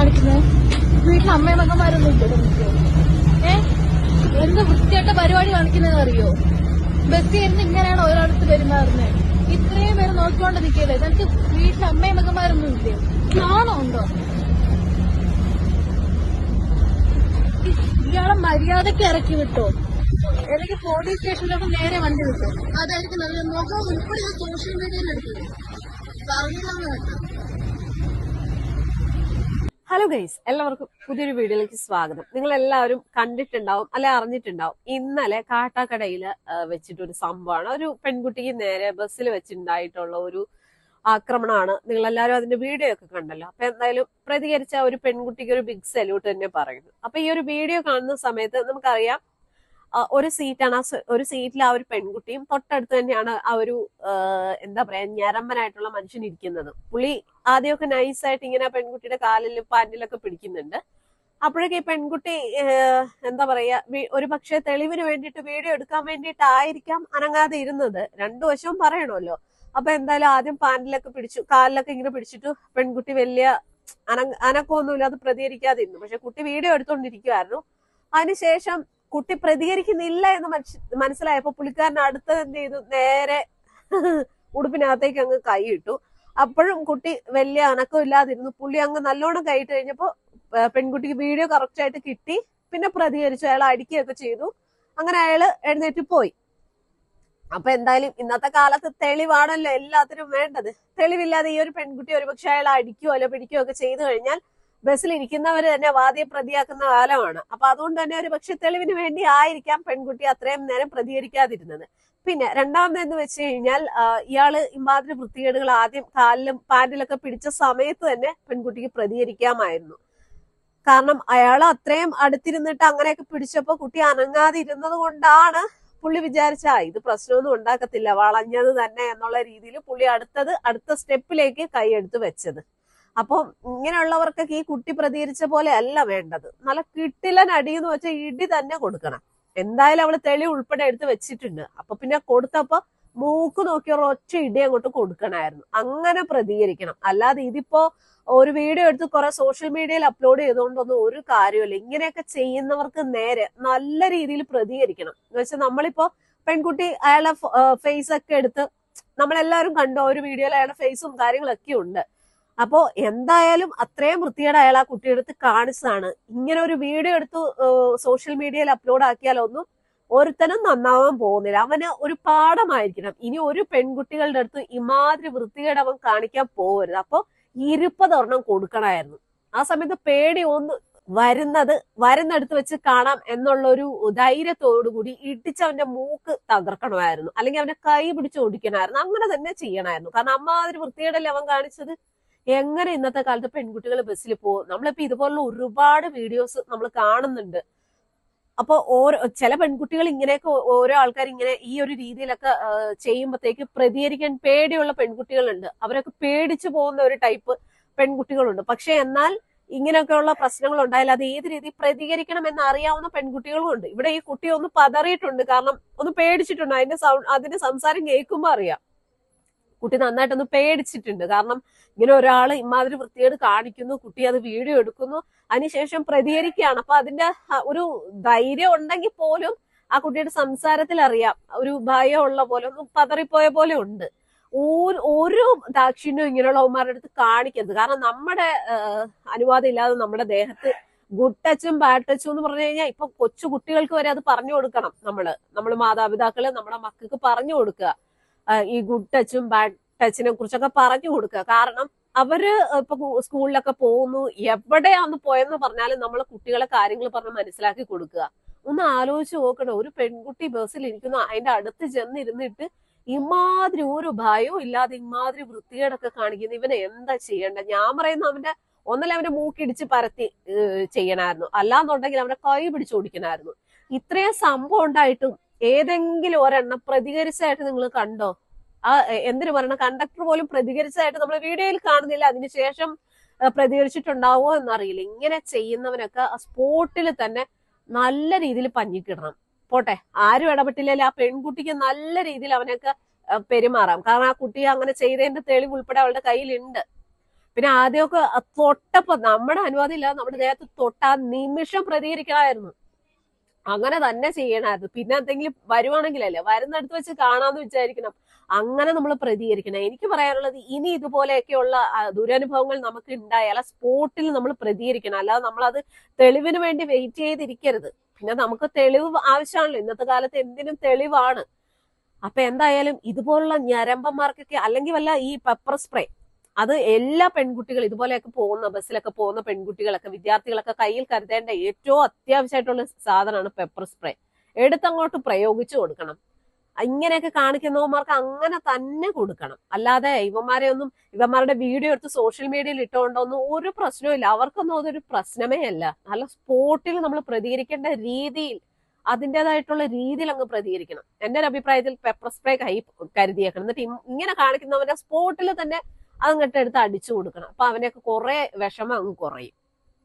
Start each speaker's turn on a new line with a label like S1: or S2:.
S1: കാണിക്കുന്നത് വീട്ടിൽ അമ്മയും മകന്മാരൊന്നും ഇല്ല ഏ? എന്ത് വൃത്തിയായിട്ട പരിപാടി കാണിക്കുന്നതെന്ന് അറിയോ ബസ് ഇരുന്ന് ഇങ്ങനെയാണ് ഒരാടുത്ത് പെരുമാറുന്നത് ഇത്രയും പേര് നോക്കിക്കൊണ്ട് നിൽക്കില്ലേ? നിനക്ക് വീട്ടിൽ അമ്മയും മകന്മാരൊന്നും ഇല്ലേ? നാണോ ഉണ്ടോ? ഇയാളെ മര്യാദയ്ക്ക് ഇറക്കി വിട്ടോ. എനിക്ക് പോലീസ് സ്റ്റേഷനിലോട്ട് നേരെ വണ്ടി വിട്ടു. അതായിരിക്കും നല്ലത്. നോക്കാം ഇപ്പോഴും സോഷ്യൽ മീഡിയയിൽ എടുത്തത് പറഞ്ഞു കേട്ടോ.
S2: ഹലോ ഗൈസ് എല്ലാവർക്കും പുതിയൊരു വീഡിയോയിലേക്ക് സ്വാഗതം. നിങ്ങൾ എല്ലാവരും കണ്ടിട്ടുണ്ടാവും അല്ലെ അറിഞ്ഞിട്ടുണ്ടാവും. ഇന്നലെ കാട്ടാക്കടയിൽ വെച്ചിട്ടൊരു സംഭവമാണ്. ഒരു പെൺകുട്ടിക്ക് നേരെ ബസ്സിൽ വെച്ചിട്ടുണ്ടായിട്ടുള്ള ഒരു ആക്രമണമാണ്. നിങ്ങൾ എല്ലാവരും അതിന്റെ വീഡിയോ ഒക്കെ കണ്ടല്ലോ. അപ്പൊ എന്തായാലും പ്രതികരിച്ച ഒരു പെൺകുട്ടിക്ക് ഒരു ബിഗ് സല്യൂട്ട് തന്നെ പറയുന്നു. അപ്പൊ ഈ ഒരു വീഡിയോ കാണുന്ന സമയത്ത് നമുക്കറിയാം ഒരു സീറ്റാണ് ആ ഒരു സീറ്റിൽ ആ ഒരു പെൺകുട്ടിയും തൊട്ടടുത്ത് തന്നെയാണ് ആ ഒരു എന്താ പറയാ ഞരമ്പനായിട്ടുള്ള മനുഷ്യൻ ഇരിക്കുന്നത്. പുള്ളി ആദ്യമൊക്കെ നൈസായിട്ട് ഇങ്ങനെ പെൺകുട്ടിയുടെ കാലിൽ പാന്റിലൊക്കെ പിടിക്കുന്നുണ്ട്. അപ്പോഴൊക്കെ ഈ പെൺകുട്ടി എന്താ പറയാ ഒരു പക്ഷേ തെളിവിന് വേണ്ടിയിട്ട് വീഡിയോ എടുക്കാൻ വേണ്ടിയിട്ടായിരിക്കാം അനങ്ങാതെ ഇരുന്നത്. രണ്ടു വശവും പറയണമല്ലോ. അപ്പൊ എന്തായാലും ആദ്യം പാന്റിലൊക്കെ പിടിച്ചു കാലിലൊക്കെ ഇങ്ങനെ പിടിച്ചിട്ട് പെൺകുട്ടി വലിയ അന അനക്കമൊന്നുമില്ലാതെ പ്രതികരിക്കാതെ ഇരുന്നു പക്ഷെ കുട്ടി വീഡിയോ എടുത്തോണ്ടിരിക്കുവായിരുന്നു. അതിനുശേഷം കുട്ടി പ്രതികരിക്കുന്നില്ല എന്ന് മനസ്സി- മനസ്സിലായപ്പോ പുള്ളിക്കാരൻ അടുത്ത് എന്ത് ചെയ്തു? നേരെ ഉടുപ്പിനകത്തേക്ക് അങ്ങ് കൈയിട്ടു അപ്പോഴും കുട്ടി വലിയ അനക്കം ഇല്ലാതിരുന്നു. പുള്ളി അങ്ങ് നല്ലോണം കൈയിട്ട് കഴിഞ്ഞപ്പോ പെൺകുട്ടിക്ക് വീഡിയോ കറക്റ്റ് ആയിട്ട് കിട്ടി. പിന്നെ പ്രതികരിച്ചു. അയാൾ അടിക്കുകയൊക്കെ ചെയ്തു. അങ്ങനെ അയാൾ എഴുന്നേറ്റ് പോയി. അപ്പൊ എന്തായാലും ഇന്നത്തെ കാലത്ത് തെളിവാണല്ലോ എല്ലാത്തിനും വേണ്ടത്. തെളിവില്ലാതെ ഈ ഒരു പെൺകുട്ടി ഒരുപക്ഷെ അയാൾ അടിക്കുകയോ അല്ല പിടിക്കുകയോ ഒക്കെ ചെയ്തു കഴിഞ്ഞാൽ ബസ്സിൽ ഇരിക്കുന്നവര് തന്നെ വാദിയെ പ്രതിയാക്കുന്ന കാലമാണ്. അപ്പൊ അതുകൊണ്ട് തന്നെ ഒരു പക്ഷെ തെളിവിന് വേണ്ടി ആയിരിക്കാം പെൺകുട്ടി അത്രയും നേരം പ്രതികരിക്കാതിരുന്നത്. പിന്നെ രണ്ടാമതെന്ന് വെച്ച് കഴിഞ്ഞാൽ ഇയാൾ ഇമാതിരി വൃത്തികേടുകൾ ആദ്യം കാലിലും പാൻറിലൊക്കെ പിടിച്ച സമയത്ത് തന്നെ പെൺകുട്ടിക്ക് പ്രതികരിക്കാമായിരുന്നു. കാരണം അയാൾ അത്രയും അടുത്തിരുന്നിട്ട് അങ്ങനെയൊക്കെ പിടിച്ചപ്പോ കുട്ടി അനങ്ങാതെ ഇരുന്നത് കൊണ്ടാണ് പുള്ളി വിചാരിച്ച ഇത് പ്രശ്നമൊന്നും ഉണ്ടാക്കത്തില്ല വളഞ്ഞത് തന്നെ എന്നുള്ള രീതിയിൽ പുള്ളി അടുത്തത് അടുത്ത സ്റ്റെപ്പിലേക്ക് കൈയെടുത്ത് വെച്ചത്. അപ്പം ഇങ്ങനെയുള്ളവർക്കൊക്കെ ഈ കുട്ടി പ്രതികരിച്ച പോലെ അല്ല വേണ്ടത്. നല്ല കിട്ടില്ല അടി എന്ന് വെച്ചാൽ ഇടി തന്നെ കൊടുക്കണം. എന്തായാലും അവൾ തെളി ഉൾപ്പെടെ എടുത്ത് വെച്ചിട്ടുണ്ട്. അപ്പൊ പിന്നെ കൊടുത്തപ്പോ മൂക്ക് നോക്കി ഒറ്റ ഇടി അങ്ങോട്ട് കൊടുക്കണമായിരുന്നു അങ്ങനെ പ്രതികരിക്കണം. അല്ലാതെ ഇതിപ്പോ ഒരു വീഡിയോ എടുത്ത് കുറെ സോഷ്യൽ മീഡിയയിൽ അപ്ലോഡ് ചെയ്തുകൊണ്ടൊന്നും ഒരു കാര്യമില്ല ഇങ്ങനെയൊക്കെ ചെയ്യുന്നവർക്ക് നേരെ നല്ല രീതിയിൽ പ്രതികരിക്കണം. എന്ന് വെച്ചാൽ നമ്മളിപ്പോ പെൺകുട്ടി അയാളുടെ ഫേസ് ഒക്കെ എടുത്ത് നമ്മളെല്ലാവരും കണ്ടോ? ഒരു വീഡിയോയിൽ അയാളുടെ ഫേസും കാര്യങ്ങളൊക്കെ ഉണ്ട്. അപ്പോ എന്തായാലും അത്രയും വൃത്തിയുടെ അയാൾ ആ കുട്ടിയെടുത്ത് കാണിച്ചതാണ്. ഇങ്ങനെ ഒരു വീഡിയോ എടുത്ത് സോഷ്യൽ മീഡിയയിൽ അപ്ലോഡ് ആക്കിയാലൊന്നും ഒരുത്തനും നന്നാവാൻ പോകുന്നില്ല. അവന് ഒരു പാഠമായിരിക്കണം. ഇനി ഒരു പെൺകുട്ടികളുടെ അടുത്ത് ഇമാതിരി വൃത്തികേട് അവൻ കാണിക്കാൻ പോകരുത്. അപ്പൊ ഇരുപതൊരെണ്ണം കൊടുക്കണമായിരുന്നു. ആ സമയത്ത് പേടി ഒന്ന് വരുന്നത് വരുന്നിടത്ത് വെച്ച് കാണാം എന്നുള്ള ഒരു ഇടിച്ച് അവന്റെ മൂക്ക് തകർക്കണമായിരുന്നു. അല്ലെങ്കിൽ അവന്റെ കൈ പിടിച്ച് ഓടിക്കണമായിരുന്നു. അങ്ങനെ തന്നെ ചെയ്യണമായിരുന്നു. കാരണം അമ്മാതിരി വൃത്തികേടല്ലേ അവൻ കാണിച്ചത്? എങ്ങനെ ഇന്നത്തെ കാലത്ത് പെൺകുട്ടികൾ ബസ്സിൽ പോകും? നമ്മളിപ്പോ ഇതുപോലുള്ള ഒരുപാട് വീഡിയോസ് നമ്മൾ കാണുന്നുണ്ട്. അപ്പൊ ഓരോ ചില പെൺകുട്ടികൾ ഇങ്ങനെയൊക്കെ ഓരോ ആൾക്കാർ ഇങ്ങനെ ഈ ഒരു രീതിയിലൊക്കെ ചെയ്യുമ്പോഴത്തേക്ക് പ്രതികരിക്കാൻ പേടിയുള്ള പെൺകുട്ടികളുണ്ട്. അവരൊക്കെ പേടിച്ചു പോകുന്ന ഒരു ടൈപ്പ് പെൺകുട്ടികളുണ്ട്. പക്ഷെ എന്നാൽ ഇങ്ങനെയൊക്കെയുള്ള പ്രശ്നങ്ങൾ ഉണ്ടായാൽ അത് ഏത് രീതി പ്രതികരിക്കണം എന്ന് അറിയാവുന്ന പെൺകുട്ടികളും ഉണ്ട്. ഇവിടെ ഈ കുട്ടി ഒന്ന് പതറിയിട്ടുണ്ട്. കാരണം ഒന്ന് പേടിച്ചിട്ടുണ്ട്. അതിന്റെ സൗണ്ട് അതിന്റെ സംസാരം കേൾക്കുമ്പോ അറിയാം. കുട്ടി നന്നായിട്ടൊന്ന് പേടിച്ചിട്ടുണ്ട്. കാരണം ഇങ്ങനെ ഒരാൾ ഇമാതിരി വൃത്തികേട് കാണിക്കുന്നു കുട്ടി അത് വീഡിയോ എടുക്കുന്നു അതിനുശേഷം പ്രതികരിക്കുകയാണ്. അപ്പൊ അതിന്റെ ഒരു ധൈര്യം ഉണ്ടെങ്കിൽ പോലും ആ കുട്ടിയുടെ സംസാരത്തിൽ അറിയാം. ഒരു ഭയം ഉള്ള പോലെ ഒന്ന് പതറിപ്പോയ പോലെ ഉണ്ട്. ഒരു- ദാക്ഷിണ്യം ഇങ്ങനെയുള്ള അവന്മാരുടെ അടുത്ത് കാണിക്കരുത്. കാരണം നമ്മുടെ അനുവാദം ഇല്ലാതെ നമ്മുടെ ദേഹത്ത് ഗുഡ് ടച്ചും ബാഡ് ടച്ചും എന്ന് പറഞ്ഞു കഴിഞ്ഞാൽ ഇപ്പൊ കൊച്ചു കുട്ടികൾക്ക് വരെ അത് പറഞ്ഞു കൊടുക്കണം നമ്മൾ. നമ്മൾ മാതാപിതാക്കൾ നമ്മുടെ മക്കൾക്ക് പറഞ്ഞു കൊടുക്കുക. ഈ ഗുഡ് ടച്ചും ബാഡ് ടച്ചിനെ കുറിച്ചൊക്കെ പറഞ്ഞു കൊടുക്കുക. കാരണം അവർ ഇപ്പൊ സ്കൂളിലൊക്കെ പോകുന്നു. എവിടെയാന്ന് പോയെന്ന് പറഞ്ഞാലും നമ്മൾ കുട്ടികളെ കാര്യങ്ങൾ പറഞ്ഞ് മനസ്സിലാക്കി കൊടുക്കുക. ഒന്ന് ആലോചിച്ച് നോക്കണം. ഒരു പെൺകുട്ടി ബസ്സിൽ ഇരിക്കുന്നു. അതിന്റെ അടുത്ത് ചെന്നിരുന്നിട്ട് ഇമാതിരി ഒരു ഭയവും ഇല്ലാതെ ഇമാതിരി വൃത്തികേടൊക്കെ കാണിക്കുന്നു. ഇവനെ എന്താ ചെയ്യേണ്ടത് ഞാൻ പറയുന്ന അവന്റെ ഒന്നല്ല അവന്റെ മൂക്കിടിച്ച് പരത്തി ചെയ്യണമായിരുന്നു അല്ലാന്നുണ്ടെങ്കിൽ അവന്റെ കൈ പിടിച്ച് ഓടിക്കണമായിരുന്നു ഇത്രയും സംഭവം ഉണ്ടായിട്ടും ഏതെങ്കിലും ഒരെണ്ണം പ്രതികരിച്ചതായിട്ട് നിങ്ങൾ കണ്ടോ? ആ എന്തിനു പറയണം? കണ്ടക്ടർ പോലും പ്രതികരിച്ചതായിട്ട് നമ്മൾ വീഡിയോയിൽ കാണുന്നില്ല. അതിനുശേഷം പ്രതികരിച്ചിട്ടുണ്ടാവോ എന്നറിയില്ല. ഇങ്ങനെ ചെയ്യുന്നവനൊക്കെ ആ സ്പോട്ടിൽ തന്നെ നല്ല രീതിയിൽ പഞ്ഞിക്കിടണം. പോട്ടെ ആരും ഇടപെട്ടില്ലെങ്കിൽ ആ പെൺകുട്ടിക്ക് നല്ല രീതിയിൽ അവനൊക്കെ പെരുമാറാം. കാരണം ആ കുട്ടി അങ്ങനെ ചെയ്തതിന്റെ തെളിവ് ഉൾപ്പെടെ അവളുടെ കയ്യിലുണ്ട്. പിന്നെ ആദ്യമൊക്കെ തൊട്ടപ്പോ നമ്മുടെ അനുവാദം ഇല്ലാതെ നമ്മുടെ ദേഹത്ത് തൊട്ട നിമിഷം പ്രതികരിക്കണമായിരുന്നു. അങ്ങനെ തന്നെ ചെയ്യണമായിരുന്നു പിന്നെ എന്തെങ്കിലും വരുവാണെങ്കിലല്ലേ വരുന്നിടത്ത് വെച്ച് കാണാന്ന് വിചാരിക്കണം. അങ്ങനെ നമ്മൾ പ്രതികരിക്കണം. എനിക്ക് പറയാനുള്ളത് ഇനി ഇതുപോലെയൊക്കെയുള്ള ദുരനുഭവങ്ങൾ നമുക്ക് ഉണ്ടായാൽ സ്പോട്ടിൽ നമ്മൾ പ്രതികരിക്കണം. അല്ലാതെ നമ്മൾ അത് തെളിവിന് വേണ്ടി വെയിറ്റ് ചെയ്തിരിക്കരുത്. പിന്നെ നമുക്ക് തെളിവ് ആവശ്യമാണല്ലോ. ഇന്നത്തെ കാലത്ത് എന്തിനും തെളിവാണ്. അപ്പൊ എന്തായാലും ഇതുപോലുള്ള ഞരമ്പന്മാർക്കൊക്കെ അല്ലെങ്കിൽ വല്ല ഈ പെപ്പർ സ്പ്രേ അത് എല്ലാ പെൺകുട്ടികൾ ഇതുപോലെയൊക്കെ പോകുന്ന ബസ്സിലൊക്കെ പോകുന്ന പെൺകുട്ടികളൊക്കെ വിദ്യാർത്ഥികളൊക്കെ കയ്യിൽ കരുതേണ്ട ഏറ്റവും അത്യാവശ്യമായിട്ടുള്ള സാധനമാണ് പെപ്പർ സ്പ്രേ എടുത്തങ്ങോട്ട് പ്രയോഗിച്ചു കൊടുക്കണം. ഇങ്ങനെയൊക്കെ കാണിക്കുന്നവന്മാർക്ക് അങ്ങനെ തന്നെ കൊടുക്കണം. അല്ലാതെ ഇവന്മാരെ ഒന്നും ഇവന്മാരുടെ വീഡിയോ എടുത്ത് സോഷ്യൽ മീഡിയയിൽ ഇട്ടുകൊണ്ടൊന്നും ഒരു പ്രശ്നവും അവർക്കൊന്നും അതൊരു പ്രശ്നമേ അല്ല. നല്ല സ്പോട്ടിൽ നമ്മൾ പ്രതികരിക്കേണ്ട രീതിയിൽ അതിന്റെതായിട്ടുള്ള രീതിയിൽ അങ്ങ് പ്രതികരിക്കണം. എന്റെ ഒരു അഭിപ്രായത്തിൽ പെപ്പർ സ്പ്രേ കൈ കരുതിയേക്കണം. എന്നിട്ട് ഇങ്ങനെ കാണിക്കുന്നവരെ സ്പോട്ടിൽ തന്നെ അതങ്ങട്ട് എടുത്ത് അടിച്ചു കൊടുക്കണം. അപ്പൊ അവനെയൊക്കെ കുറെ വിഷമം അങ്ങ് കുറയും.